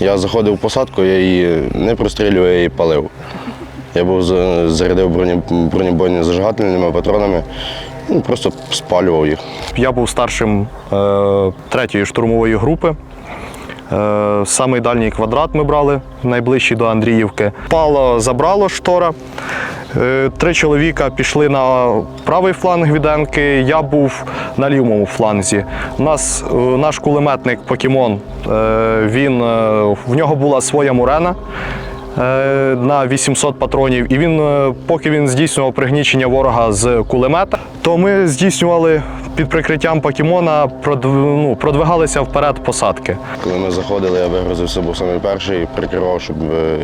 Я заходив в посадку, я її не прострілював, я її палив. Я був зарядив бронебойні зажигательними патронами, ну, просто спалював їх. Я був старшим е, третьої штурмової групи. Е, самий дальній квадрат ми брали, найближчий до Андріївки. Пало забрало штора. Е, три чоловіка пішли на правий фланг віденки, я був на лівому фланзі. У нас е, наш кулеметник Покемон, е, він, в нього була своя мурена на 800 патронів. І він, поки він здійснював пригнічення ворога з кулемета, то ми здійснювали під прикриттям покемона, ну, продвигалися вперед посадки. Коли ми заходили, я вигрузився, був самий перший, і прикривав, щоб е,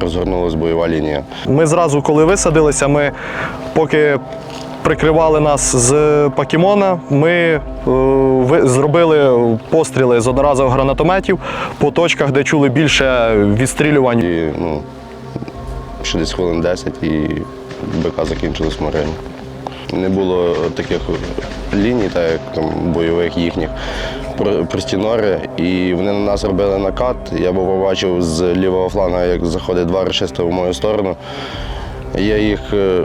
розгорнулася бойова лінія. Ми зразу, коли висадилися, ми поки прикривали нас з покемона, ми е, зробили постріли з одноразових гранатометів по точках, де чули більше відстрілювань. І ну, ще десь хвилин 10 і БК закінчились в Марині. Не було таких ліній, так як там бойових їхніх, нори. І вони на нас робили накат. Я був побачив з лівого флангу, як заходить два рашисти в мою сторону. Я їх е,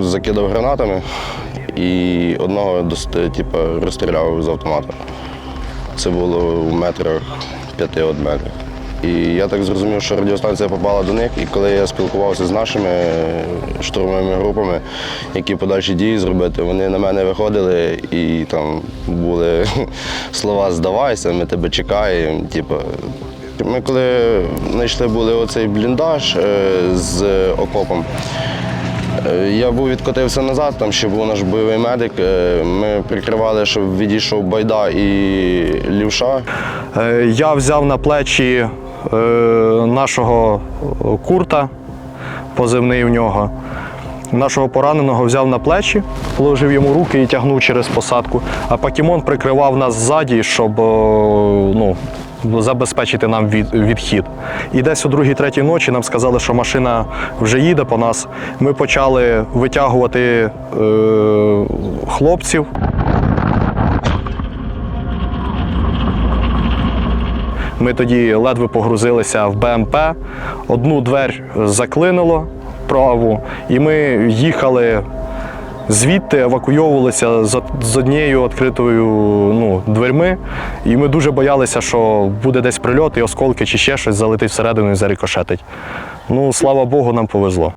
закидав гранатами і одного типу, розстріляв з автомата. Це було в метрах п'яти від мене. І я так зрозумів, що радіостанція попала до них, і коли я спілкувався з нашими штурмовими групами, які подальші дії зробити, вони на мене виходили і там були слова Здавайся, ми тебе чекаємо. Типу, ми коли знайшли були оцей бліндаж е, з окопом, Е, Я був відкотився назад, там ще був наш бойовий медик. Е, Ми прикривали, щоб відійшов байда і лівша. Е, Я взяв на плечі е, нашого курта, позивний в нього. Нашого пораненого взяв на плечі, положив йому руки і тягнув через посадку. А покемон прикривав нас ззаді, щоб е, ну, забезпечити нам від, відхід. І десь о другій третій ночі нам сказали, що машина вже їде по нас. Ми почали витягувати е, хлопців. Ми тоді ледве погрузилися в БМП. Одну двері заклинило праву, і ми їхали звідти, евакуйовувалися з однією відкритою ну, дверми. І ми дуже боялися, що буде десь прильот, і осколки чи ще щось залетить всередину і зарикошетить. Ну, слава Богу, нам повезло.